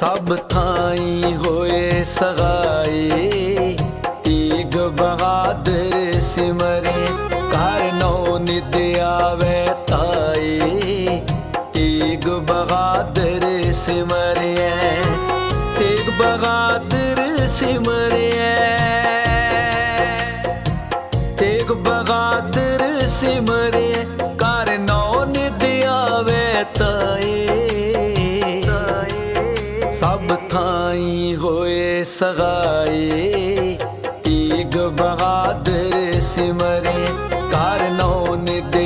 ਸਭ ਥਾਈ ਹੋਏ ਸਗਾਈ। ਤੀਗ ਬਹਾਦਰ ਸਿਮਰੇ, ਘਰ ਨੌ ਨਿਦ ਆਵੇ ਤਾਈ। ਤੀਗ ਬਹਾਦਰ ਸਿਮਰਿਐ ਤੀਗ ਬਹਾਦਰ ਸਿਮਰਿਐ ਤੇਗ ਬਹਾਦਰ ਸਿਮਰੇ ਸਭ ਥਾਈ ਹੋਏ ਸਗਾਈ ਤੀਗ ਬਹਾਦਰ ਸਿਮਰੇ ਕਰ ਨੌ ਨਿਦ